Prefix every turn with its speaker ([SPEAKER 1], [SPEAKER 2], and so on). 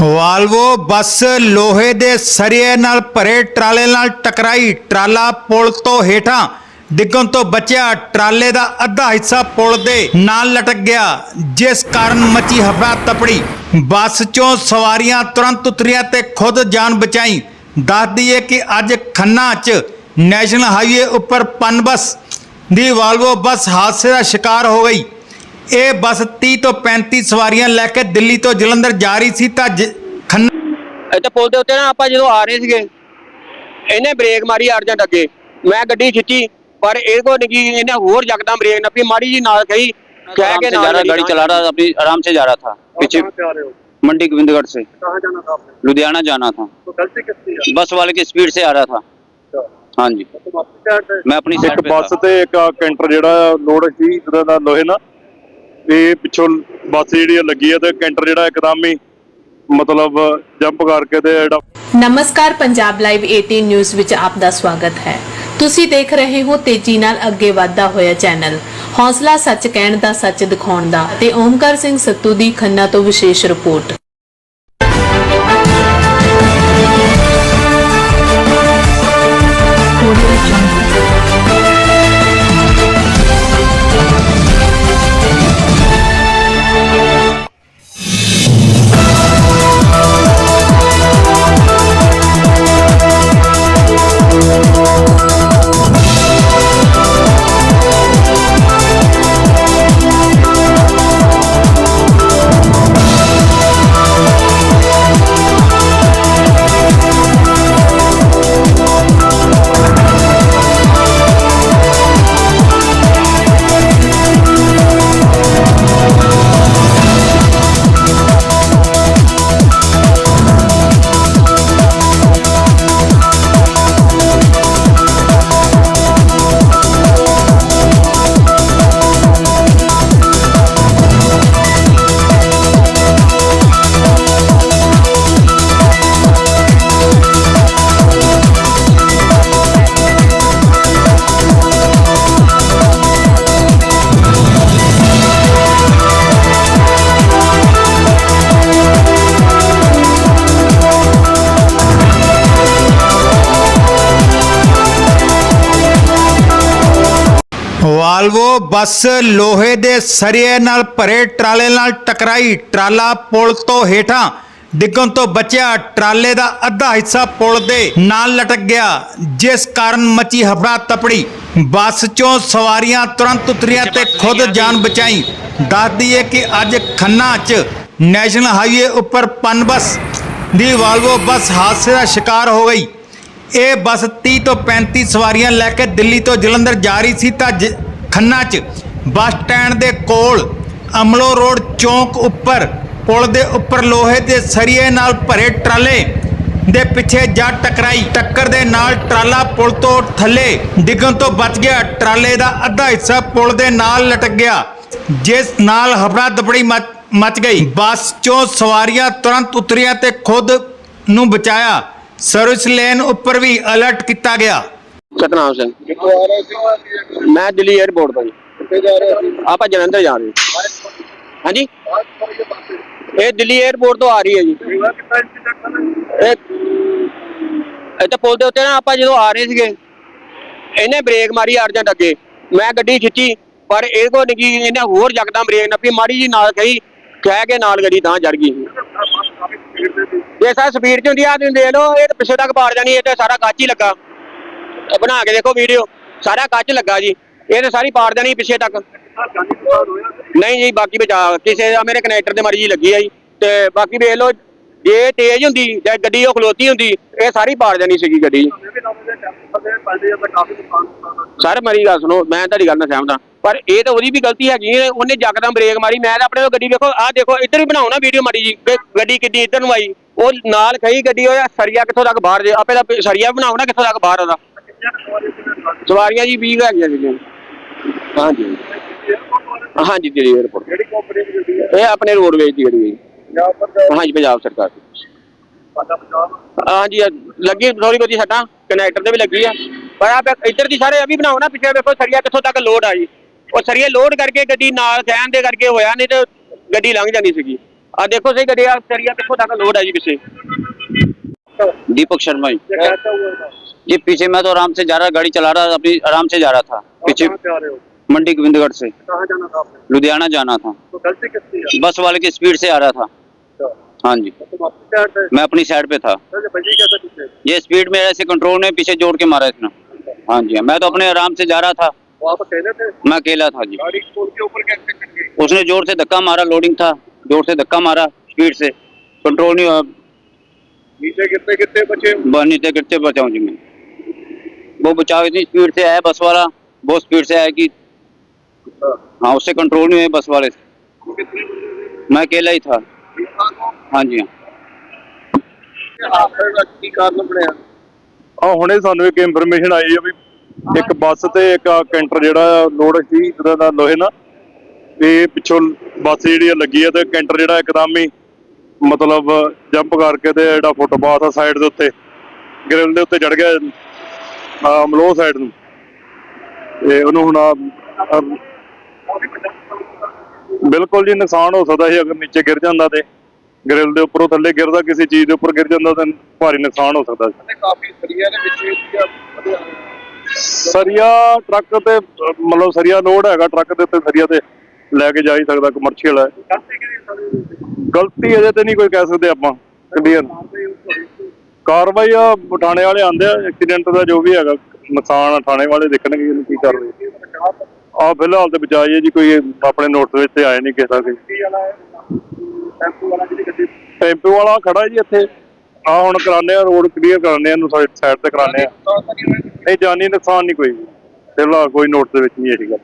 [SPEAKER 1] Volvo, ਬੱਸ ਲੋਹੇ ਦੇ ਸਰੀਏ ਨਾਲ ਭਰੇ ਟਰਾਲੇ ਨਾਲ ਟਕਰਾਈ। ਟਰਾਲਾ ਪੁਲ ਤੋਂ ਹੇਠਾਂ ਡਿੱਗਣ ਤੋਂ ਬਚਿਆ। ਟਰਾਲੇ ਦਾ ਅੱਧਾ ਹਿੱਸਾ ਪੁਲ ਦੇ ਨਾਲ ਲਟਕ ਗਿਆ, ਜਿਸ ਕਾਰਨ ਮਚੀ ਹਫੜਾ ਤਪੜੀ। ਬੱਸ ਚੋਂ ਸਵਾਰੀਆਂ ਤੁਰੰਤ ਉਤਰੀਆਂ ਤੇ ਖੁਦ ਜਾਨ ਬਚਾਈ। ਦੱਸ ਦਈਏ ਕਿ ਅੱਜ ਖੰਨਾ 'ਚ ਨੈਸ਼ਨਲ ਹਾਈਵੇ ਉੱਪਰ ਪਨਬਸ ਦੀ ਵਾਲਵੋ ਬੱਸ ਹਾਦਸੇ ਦਾ ਸ਼ਿਕਾਰ ਹੋ ਗਈ। ਇਹ ਬੱਸ 30 ਤੋਂ 35 ਸਵਾਰੀਆਂ ਲੈ ਕੇ ਦਿੱਲੀ ਤੋਂ ਜਲੰਧਰ ਜਾ ਰਹੀ ਸੀ ਤਾਂ ਜ- ਖੰਨਾ
[SPEAKER 2] ਇੱਥੇ ਪੁਲ ਦੇ ਉੱਤੇ ਨਾ ਆਪਾਂ ਜਦੋਂ ਆ ਰਹੇ ਸੀਗੇ ਇਹਨੇ ਬ੍ਰੇਕ ਮਾਰੀ ਅਰਜੈਂਟ ਅੱਗੇ ਮੈਂ ਗੱਡੀ ਖਿੱਚੀ ਪਰ ਇਹ ਕੋ ਨਹੀਂ ਇਹਨੇ ਹੋਰ ਯਕਦਮ ਬ੍ਰੇਕ ਨੱਪੀ ਮਾੜੀ ਜੀ ਨਾਲ ਕਹੀ ਕਹਿ
[SPEAKER 3] आराम
[SPEAKER 2] ਕੇ
[SPEAKER 3] से जा
[SPEAKER 2] ਨਾਲ
[SPEAKER 3] रहा गाड़ी चला रहा अपनी आराम से जा रहा था पीछे मंडी गोविंदगढ़ से
[SPEAKER 4] कहाँ जाना था आपने
[SPEAKER 3] लुधियाना जाना था
[SPEAKER 4] तो गलती किसकी है
[SPEAKER 3] बस वाले की स्पीड से आ रहा था
[SPEAKER 4] अच्छा।
[SPEAKER 3] हाँ जी
[SPEAKER 4] तो वापस क्या है?
[SPEAKER 3] मैं अपनी
[SPEAKER 5] ਇੱਕ
[SPEAKER 3] साइड पे
[SPEAKER 5] ਬੱਸ
[SPEAKER 3] था
[SPEAKER 5] ਤੇ ਇੱਕ ਕੈਂਟਰ ਜਿਹੜਾ ਲੋਡ ਸੀ ਜਿਹਦਾ ਦਾ ਲੋਹੇ ਨਾਲ ਇਹ ਪਿੱਛੋਂ ਬੱਸ ਜਿਹੜੀ ਲੱਗੀ ਹੈ ਤੇ ਕੈਂਟਰ ਜਿਹੜਾ ਇੱਕਦਮ ਹੀ ਮਤਲਬ ਜੰਪ ਕਰਕੇ ਤੇ ਜਿਹੜਾ
[SPEAKER 6] ਨਮਸਕਾਰ, ਪੰਜਾਬ ਲਾਈਵ 18 ਨਿਊਜ਼ ਵਿੱਚ ਆਪ ਦਾ ਸਵਾਗਤ ਹੈ। ਤੁਸੀਂ ਦੇਖ ਰਹੇ ਹੋ ਤੇਜ਼ੀ ਨਾਲ ਅੱਗੇ ਵਧਦਾ ਹੋਇਆ ਚੈਨਲ। ਹੌਸਲਾ ਸੱਚ ਕਹਿਣ ਦਾ ਸੱਚ ਦਿਖਾਉਣ ਦਾ ਤੇ ਓਮਕਾਰ ਸਿੰਘ ਸੱਤੂ ਦੀ ਖੰਨਾ ਤੋਂ ਵਿਸ਼ੇਸ਼ ਰਿਪੋਰਟ।
[SPEAKER 1] ਵਾਲਵੋ ਬੱਸ ਲੋਹੇ ਦੇ ਸਰੀਏ ਨਾਲ ਭਰੇ ਟਰਾਲੇ ਨਾਲ ਟਕਰਾਈ ਟਰਾਲਾ ਪੁਲ ਤੋਂ ਹੇਠਾਂ। ਡਿੱਗਣ ਤੋਂ ਬਚਿਆ ਟਰਾਲੇ ਦਾ ਅੱਧਾ ਹਿੱਸਾ ਪੁਲ ਦੇ ਨਾਲ ਲਟਕ ਗਿਆ ਜਿਸ ਕਾਰਨ ਮਚੀ ਹਫੜਾ ਤਪੜੀ। ਬੱਸ ਚੋਂ ਸਵਾਰੀਆਂ ਤੁਰੰਤ ਉਤਰੀਆਂ ਤੇ ਖੁਦ ਜਾਨ ਬਚਾਈ। ਦੱਸ ਦਈਏ ਕਿ ਅੱਜ ਖੰਨਾ 'ਚ ਨੈਸ਼ਨਲ ਹਾਈਵੇ ਉੱਪਰ ਪਨਬਸ ਦੀ ਵਾਲਵੋ ਬੱਸ ਹਾਦਸੇ ਦਾ ਸ਼ਿਕਾਰ ਹੋ ਗਈ। ਇਹ ਬੱਸ 30 ਤੋਂ 35 ਸਵਾਰੀਆਂ ਲੈ ਕੇ ਦਿੱਲੀ ਤੋਂ ਜਲੰਧਰ ਜਾ ਰਹੀ ਸੀ ਤਾਂ ਜ- ਖੰਨਾ 'ਚ ਬੱਸ ਸਟੈਂਡ ਦੇ ਕੋਲ ਅਮਲੋ ਰੋਡ ਚੌਂਕ ਉੱਪਰ ਪੁਲ ਦੇ ਉੱਪਰ ਲੋਹੇ ਦੇ ਸਰੀਏ ਨਾਲ ਭਰੇ ਟਰਾਲੇ ਦੇ ਪਿੱਛੇ ਜਾ ਟਕਰਾਈ। ਟੱਕਰ ਦੇ ਨਾਲ ਟਰਾਲਾ ਪੁਲ ਤੋਂ ਥੱਲੇ ਡਿੱਗਣ ਤੋਂ ਬਚ ਗਿਆ। ਟਰਾਲੇ ਦਾ ਅੱਧਾ ਹਿੱਸਾ ਪੁਲ ਦੇ ਨਾਲ ਲਟਕ ਗਿਆ, ਜਿਸ ਨਾਲ ਹਫੜਾ ਦਫੜੀ ਮਚ- ਮਚ ਗਈ। ਬੱਸ ਚੋਂ ਸਵਾਰੀਆਂ ਤੁਰੰਤ ਉਤਰੀਆਂ ਤੇ ਖੁਦ ਨੂੰ ਬਚਾਇਆ। ਸਰਵਿਸ ਲੇਨ ਉੱਪਰ ਵੀ ਅਲਰਟ ਕੀਤਾ ਗਿਆ।
[SPEAKER 2] ਸਤਨਾਮ ਸਿੰਘ। ਮੈਂ ਦਿੱਲੀ 에ਅਰਪੋਰਟ ਤੋਂ ਜੀ। ਆਪਾਂ ਜਲੰਧਰ ਜਾ ਰਹੇ। ਹਾਂ। ਹਾਂਜੀ? ਇਹ ਦਿੱਲੀ 에ਅਰਪੋਰਟ ਤੋਂ ਆ ਰਹੀ ਹੈ ਜੀ। ਇਹ- ਤਾਂ ਪੁਲ ਦੇ ਉੱਤੇ ਨਾ ਆਪਾਂ ਜਦੋਂ ਆ ਰਹੇ ਸੀਗੇ, ਇਹਨੇ ਬ੍ਰੇਕ ਮਾਰੀ ਅਰਜੈਂਟ ਅੱਗੇ। ਮੈਂ ਗੱਡੀ ਖਿੱਚੀ, ਪਰ ਇਹ ਕੋ ਨਿੱਕੀ ਇਹਨੇ ਹੋਰ ਯਕਦਮ ਬ੍ਰੇਕ ਨੱਪੀ। ਮਾੜੀ ਜੀ ਨਾਲ ਗਈ, ਕਹਿ ਕੇ ਨਾਲ ਗੱਡੀ ਤਾਂ ਜੜ ਗਈ। ਜੇ ਸਰ ਸਪੀਡ ਚ ਹੁੰਦੀ ਆ ਤੁਸੀਂ ਦੇਖ ਲਓ, ਇਹ ਤਾਂ ਪਿੱਛੇ ਤੱਕ ਪਾੜ ਜਾਣੀ, ਇਹ ਤੇ ਸਾਰਾ ਕੱਚ ਹੀ ਲੱਗਾ। ਬਣਾ ਕੇ ਦੇਖੋ ਵੀਡੀਓ ਸਾਰਾ ਕੱਚ ਲੱਗਾ ਜੀ। ਇਹ ਤੇ ਸਾਰੀ ਪਾੜ ਜਾਣੀ ਪਿੱਛੇ ਤੱਕ। ਨਹੀਂ ਜੀ, ਬਾਕੀ ਬਚਾ, ਕਿਸੇ ਦਾ ਮੇਰੇ ਕਨੈਕਟਰ ਦੇ ਮਰਜ਼ੀ ਲੱਗੀ ਆ ਜੀ। ਤੇ ਬਾਕੀ ਵੇਖ ਲਓ ਜੇ ਤੇਜ਼ ਹੁੰਦੀ, ਜਾਂ ਗੱਡੀ ਉਹ ਖਲੋਤੀ ਹੁੰਦੀ, ਇਹ ਸਾਰੀ ਪਾੜ ਜਾਣੀ ਸੀਗੀ ਗੱਡੀ। ਸਰ, ਮਰੀ ਗੱਲ ਸੁਣੋ, ਮੈਂ ਤੁਹਾਡੀ ਗੱਲ ਨਾਲ ਸਹਿਮਤ ਹਾਂ। ਪਰ ਇਹ ਤਾਂ ਉਹਦੀ ਵੀ ਗਲਤੀ ਹੈਗੀ ਹੈ, ਉਹਨੇ ਜਕਦਮ ਬ੍ਰੇਕ ਮਾਰੀ, ਮੈਂ ਤਾਂ ਆਪਣੇ ਕੋਲ ਗੱਡੀ ਵੇਖੋ, ਆਹ ਦੇਖੋ, ਇੱਧਰ ਵੀ ਬਣਾਓ ਵੀਡੀਓ ਮਾਰੀ ਜੀ ਗੱਡੀ ਕਿੱਡੀ ਇੱਧਰ ਨੂੰ ਆਈ। ਉਹ ਨਾਲ ਖਈ ਗੱਡੀ ਹੋਇਆ ਸਰੀਆ ਕਿੱਥੋਂ ਤੱਕ ਬਾਹਰ ਜੇ, ਆਪੇ ਦਾ ਸਰੀਆ ਬਣਾਓ ਨਾ ਕਿੱਥੋਂ ਤੱਕ ਬਾਹਰ ਉਹਦਾ। ਸਵਾਰੀਆਂ ਜੀ 20 ਹੈਗੀਆਂ ਸੀਗੀਆਂ। ਹਾਂਜੀ। ਹਾਂਜੀ ਦਿੱਲੀ
[SPEAKER 4] 에어ਪੋਰਟ ਕਿਹੜੀ ਕੰਪਨੀ ਦੀ ਗੱਡੀ ਹੈ
[SPEAKER 2] ਇਹ ਆਪਣੇ ਰੋਡਵੇਜ ਦੀ ਗੱਡੀ ਹੈ ਜੀ।
[SPEAKER 4] यहाँ पर
[SPEAKER 2] ਹਾਂਜੀ ਪੰਜਾਬ ਸਰਕਾਰ ਦੀ
[SPEAKER 4] पाटा पंजाब
[SPEAKER 2] ਹਾਂਜੀ ਆ ਲੱਗੀ ਥੋੜੀ ਬਹੁਤੀ ਸੱਟਾਂ ਕਨੈਕਟਰ ਤੇ ਵੀ ਲੱਗੀ ਆ ਪਰ ਆ ਇੱਧਰ ਦੀ ਸਾਰੇ ਅਭੀ ਬਣਾਓ ਨਾ ਪਿੱਛੇ ਵੇਖੋ ਸਰੀਆ ਕਿੱਥੋਂ ਤੱਕ ਲੋਡ ਆ ਜੀ ਉਹ ਸਰੀਆ ਲੋਡ ਕਰਕੇ ਗੱਡੀ ਨਾਲ ਕਹਿਣ ਦੇ ਕਰਕੇ ਹੋਇਆ ਨਹੀਂ ਤੇ ਗੱਡੀ ਲੰਘ ਜਾਂਦੀ ਸੀਗੀ ਆ ਦੇਖੋ ਸਹੀ ਗੱਡੀ ਆ ਸਰੀਆ ਕਿੱਥੋਂ ਤੱਕ ਲੋਡ ਹੈ ਜੀ ਪਿੱਛੇ
[SPEAKER 3] दीपक शर्मा जी
[SPEAKER 4] ये कैसा हुआ था
[SPEAKER 3] जी पीछे मैं तो आराम से जा रहा गाड़ी चला रहा अपनी आराम से जा रहा था पीछे
[SPEAKER 4] कहाँ से आ रहे हो
[SPEAKER 3] मंडी गोविंदगढ़ से।
[SPEAKER 4] कहाँ जाना था आपने?
[SPEAKER 3] लुधियाना जाना था।
[SPEAKER 4] तो गलती किसकी है?
[SPEAKER 3] बस वाले की स्पीड से आ रहा था।
[SPEAKER 4] अच्छा,
[SPEAKER 3] हाँ जी।
[SPEAKER 4] तो तुम अपनी साइड पे
[SPEAKER 3] मैं अपनी साइड पे था।
[SPEAKER 4] तो बजी कैसे पीछे
[SPEAKER 3] ये स्पीड में ऐसे कंट्रोल में पीछे जोड़ के मारा इसने। हाँ जी मैं तो अपने आराम से जा रहा था।
[SPEAKER 4] वो आप अकेले थे?
[SPEAKER 3] मैं अकेला था जी।
[SPEAKER 4] गाड़ी खोल के ऊपर कैसे चढ़ गई?
[SPEAKER 3] उसने ज़ोर से धक्का मारा लोडिंग था। ज़ोर से धक्का मारा स्पीड से। कंट्रोल नहीं हुआ।
[SPEAKER 4] नीचे गिरते गिरते बचे।
[SPEAKER 3] ब- नीचे गिरते बचाऊं जी मैं। वो बचाव इतनी स्पीड से आया बस वाला। बहुत स्पीड से आया कि हाँ उससे कंट्रोल नहीं हुए बस वाले से मैं अकेला ही था हाँ जी हाँ
[SPEAKER 4] की कारण ਬਣਿਆ
[SPEAKER 5] ਆ ਹੁਣੇ ਸਾਨੂੰ ਇੱਕ ਇਨਫੋਰਮੇਸ਼ਨ ਆਈ ਹੈ ਵੀ ਇੱਕ ਬੱਸ ਤੇ ਇੱਕ ਆਹ ਕੈਂਟਰ ਜਿਹੜਾ ਲੋਡ ਸੀ ਜਿਹਦਾ ਦਾ ਲੋਹੇ ਨਾ ਇਹ ਪਿੱਛੋਂ ਬੱਸ ਜਿਹੜੀ ਆ ਲੱਗੀ ਆ ਤੇ ਕੈਂਟਰ ਜਿਹੜਾ ਇੱਕਦਮ ਹੀ ਮਤਲਬ ਜੰਪ ਕਰਕੇ ਤੇ ਜਿਹੜਾ ਫੁੱਟਪਾਥ ਆ ਸਾਈਡ ਦੇ ਉੱਤੇ ਗ੍ਰਿਲ ਦੇ ਉੱਤੇ ਚੜ ਗਿਆ ਆ ਮਲੋ ਸਾਈਡ ਨੂੰ ਤੇ ਉਹਨੂੰ ਹੁਣ ਆ- ਆ- ਬਿਲਕੁਲ ਜੀ ਨੁਕਸਾਨ ਹੋ ਸਕਦਾ ਸੀ ਅਗਰ ਨੀਚੇ ਗਿਰ ਜਾਂਦਾ ਤੇ ਗ੍ਰਿਲ ਦੇ ਉੱਪਰੋਂ ਥੱਲੇ ਗਿਰਦਾ ਕਿਸੇ ਚੀਜ਼ ਦੇ ਉੱਪਰ ਗਿਰ ਜਾਂਦਾ ਤਾਂ ਭਾਰੀ ਨੁਕਸਾਨ ਹੋ ਸਕਦਾ ਸੀ
[SPEAKER 4] ਕਾਫੀ ਸਰੀਆ ਦੇ ਵਿੱਚ ਇਹ
[SPEAKER 5] ਸਰੀਆ ਟਰੱਕ ਤੇ ਮਤਲਬ ਸਰੀਆ ਲੋਡ ਹੈਗਾ ਟਰੱਕ ਦੇ ਉੱਤੇ ਸਰੀਆ ਤੇ ਲੈ ਕੇ ਜਾ ਹੀ ਸਕਦਾ ਕਮਰਸ਼ੀਅਲ ਹੈ
[SPEAKER 4] ਗਲਤੀ
[SPEAKER 5] ਅਜੇ ਤੇ ਨਹੀਂ ਕੋਈ ਕਹਿ ਸਕਦੇ ਆਪਾਂ ਕਲੀਅਰ ਕਾਰਵਾਈ ਆ ਥਾਣੇ ਵਾਲੇ ਆਂਦੇ ਆ ਐਕਸੀਡੈਂਟ ਦਾ ਜੋ ਵੀ ਹੈਗਾ ਨੁਕਸਾਨ ਥਾਣੇ ਵਾਲੇ ਦੇਖਣਗੇ ਕੀ ਕਾਰਵਾਈ ਆ ਫਿਲਹਾਲ ਤੇ ਬਚਾਈ ਹੈ ਜੀ ਕੋਈ ਆਪਣੇ ਨੋਟਿਸ ਵਿੱਚ ਤੇ ਆਏ ਨਹੀਂ ਕਿਸੇ ਦਾ ਕੋਈ।
[SPEAKER 4] ਟੈਂਪੂ ਵਾਲਾ ਜਿਹੜੀ ਗੱਡੀ
[SPEAKER 5] ਟੈਂਪੂ ਵਾਲਾ ਖੜਾ ਜੀ ਇੱਥੇ। ਆ ਹੁਣ ਕਰਾਣੇ ਆ ਰੋਡ ਕਲੀਅਰ ਕਰਾਣੇ ਆ ਇਹਨੂੰ ਸਾਈਡ ਤੇ ਕਰਾਣੇ ਆ। ਨਹੀਂ ਜਾਨੀ ਨੁਕਸਾਨ ਨਹੀਂ ਕੋਈ। ਫਿਲਹਾਲ ਕੋਈ ਨੋਟ ਦੇ ਵਿੱਚ ਨਹੀਂ ਇਹ ਗੱਲ।